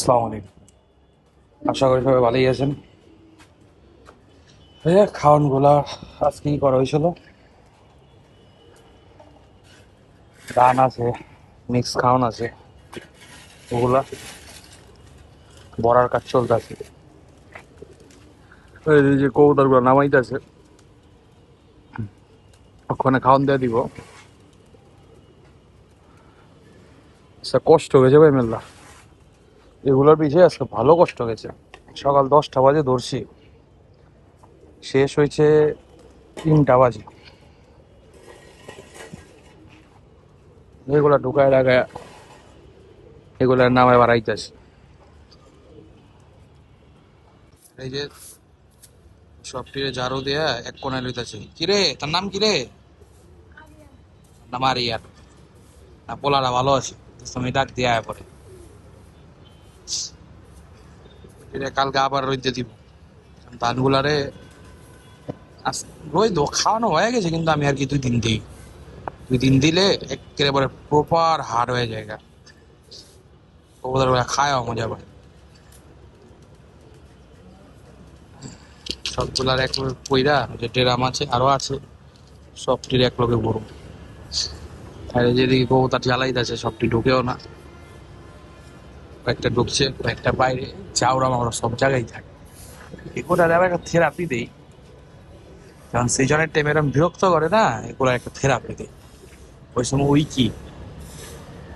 আসসালামু আলাইকুম। আশা করি সবাই ভালোই আছেন। হ্যাঁ খাওয়ানগুলা আজকে কি করা হয়েছিল। ডান আছে মিক্স খাওয়ান আছে ওগুলা বড়ার কাজ চলতেছে। এই যে কবুতরগুলো নামাইতেছে ওখানে খাওয়ান দিয়ে দিব। আচ্ছা, কষ্ট হয়েছে ভাই মেল্লা এগুলোর পিছিয়ে আজকে ভালো কষ্ট গেছে সকাল দশটা বাজে ধরছি শেষ হয়েছে তিনটা বাজে। এগুলা ঢুকায় লাগায় এগুলার নামে বাড়াইতেছে এই যে সবটিরে ঝাড়ু দেয়া এক কোনায় লইতাছে। কিরে, তার নাম কিরে? নাম আরিয়ার না, পোলারা ভালো আছে। তুমি ডাক দিয়া পরে কালকে আবার রইতে দিব। ধানগুলারে আস- রই দো খাওয়ানো হয়ে গেছে, কিন্তু আমি আর কি দুই দিন দিই। দুই দিন দিলে একেবারে প্রপার হার্ড হয়ে যায়। ওদের ওরা মজা পায় সবগুলার এক লোক পইরা যে ডেরাম আছে, আরও আছে, সবটির এক লোকে বড় আর যেদিকে কবুতার জ্বালাইতে আছে সবটি ঢুকেও না। কয়েকটা ঢুকছে, কয়েকটা বাইরে। চাউরা মাউরা সব জায়গায় থাকে। এগুলো আর একটা থেরাপি দেই। কারণ সিজনের টাইমে এরকম বিরক্ত করে না, এগুলো একটা থেরাপি দেই। ওই সময় ওই কি?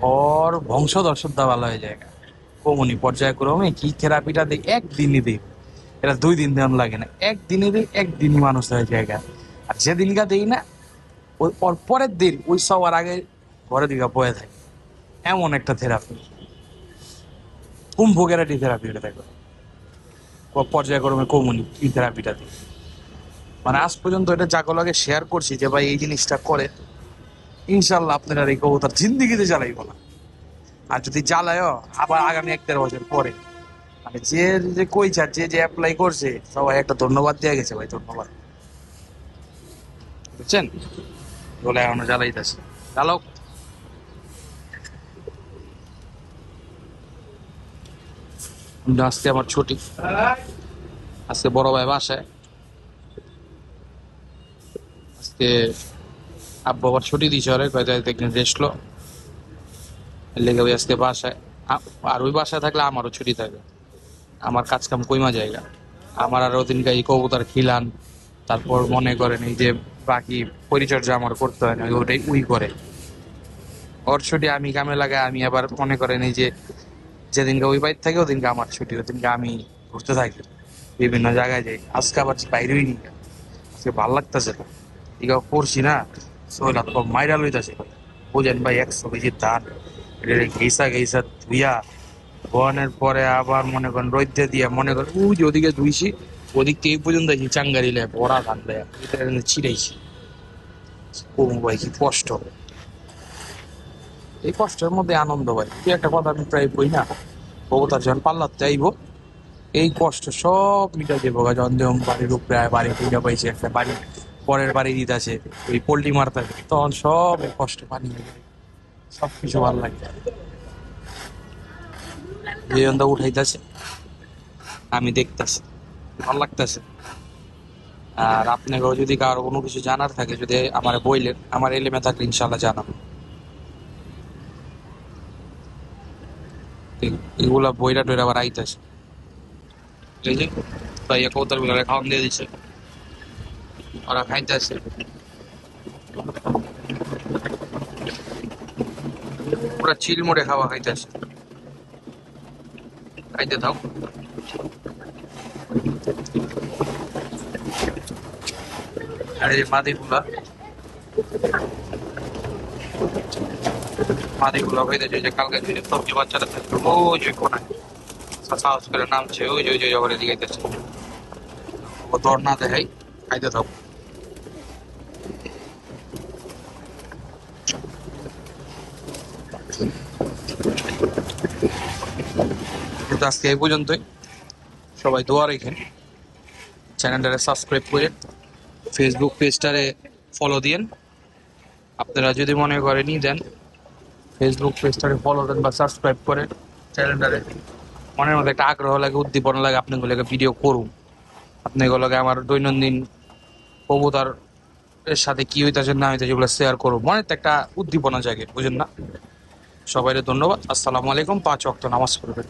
ওর বংশধর সুদ্ধা ভালো হয়ে যায়। কমনি পর্যায়ক্রমে কি থেরাপিটা দিই? একদিনই দিই। এটা দুই দিন দেওয়ান লাগে না। একদিনই দিই, একদিনই মানুষ হয়ে জায়গা আর যেদিনকা দিই না, ওই পরের দিন ওই সবার আগে ঘরের দিকে বয়ে থাকে। এমন একটা থেরাপি কুম্ভ গ্যারাটি থেরাপি এটা দেখো। পর্যায়ক্রমে কমুনি এই থেরাপিটা দিয়ে। মানে আজ পর্যন্ত এটা জাগলাকে শেয়ার করছি যে ভাই এই জিনিসটা করে। ইনশাল্লাহ আপনারা এই কবুতর জিন্দিগিতে জ্বালাইব না। আর যদি জ্বালায়ও, আবার আগামী এক দেড় বছর পরে। মানে যে যে কইছে যে যে অ্যাপ্লাই করছে, সবাই একটা ধন্যবাদ দেওয়া গেছে ভাই, ধন্যবাদ। বুঝছেন? বলে এখনও জ্বালাইতেছে। জ্বালাও। আজকে আমার ছুটি। আজকে বড় ভাই বাসায়। আজকে আব্বু আবার ছুটি দিয়েছে ওরে কয়েক একদিন রেস্ট লো। লেগে ওই আজকে বাসায়। আর ওই বাসায় থাকলে আমারও ছুটি থাকে। আমার কাজ কাম কইমা জায়গা। আমার আর ওদিন গাই কবুতার খিলান। তারপর মনে করেন এই যে বাকি পরিচর্যা আমার করতে হয় না, ওটাই উই করে। ওর ছুটি আমি কামে লাগাই, আমি আবার মনে করেন এই যে যেদিনকে ওই বাইর থাকে, ওদিনকে আমার ছুটি, ওদিনকে আমি ঘুরতে থাকি। বিভিন্ন জায়গায় যাই। আজকে আবার বাইরেই নি আজকে ভালো লাগতেছে না। এগুলো করছি না শরীর হাত মাইরা লইতেছে। বুঝেন ভাই একশো কেজি ধান ঘেসা ঘেসা ধুইয়া ধোয়ানোর পরে আবার মনে করেন রোদ্দে দিয়া মনে করেন ওই যে ওদিকে ধুইছি, ওদিক থেকে এই পর্যন্ত আইছি চাঙ্গারিলে বড়া ধান দেয় ছিঁড়াইছি। ও ভাই কি কষ্ট। এই কষ্টের মধ্যে আনন্দ ভাই কি একটা কথা আমি প্রায় বই না কবুতার যখন পাল্লার চাইব এই কষ্ট সব মিটা দেবো যখন যখন বাড়ির উপরে বাড়ি পূজা পাইছে একটা বাড়ি, পরের বাড়ি দিতে আছে, ওই পোল্ট্রি মারতে তখন সব এই কষ্ট পানি হয়ে সব কিছু ভালো লাগে। জীবনটা উঠাইতেছে, আমি দেখতেছি, ভালো লাগতেছে। আর আপনাকেও যদি কারও কোনো কিছু জানার থাকে, যদি আমার বইলেন আমার এলেমে থাকলে ইনশাল্লাহ জানাব। এগুলা বইরা টইরা আবার আইতাছে। এই যে, তাই কৌতারগুলা খাওয়ান দিয়ে দিচ্ছে ওরা খাইতেছে। পুরা চিল মোড়ে খাওয়া খাইতেছে। খাইতে থাও আর এই মাদিগুলা। মাদিগুলা খাইতেছে যে কালকে যে সবজি বাচ্চারা থাকতো ওই যে কোনায়। সাহস করে নামছে ওই যে ওই যে জগরে দিকে ও না দেখাই খাইতে থাকো। আজকে এই পর্যন্তই। সবাই দোয়া রেখেন। চ্যানেলটারে সাবস্ক্রাইব করে ফেসবুক পেজটারে ফলো দিয়েন। আপনারা যদি মনে করেনই দেন ফেসবুক পেজটাকে ফলো দেন বা সাবস্ক্রাইব করে চ্যানেলটারে মনের মধ্যে একটা আগ্রহ লাগে, উদ্দীপনা লাগে, আপনি গুলোকে ভিডিও করুন। আপনি গুলোকে আমার দৈনন্দিন কবুতার এর সাথে কি হইতেছে, না হইতেছে, এগুলো শেয়ার করুন। মনে একটা উদ্দীপনা জাগে, বুঝেন না? সবাইকে ধন্যবাদ। আসসালামু আলাইকুম, পাঁচ অক্ট নামাজ পড়বেন।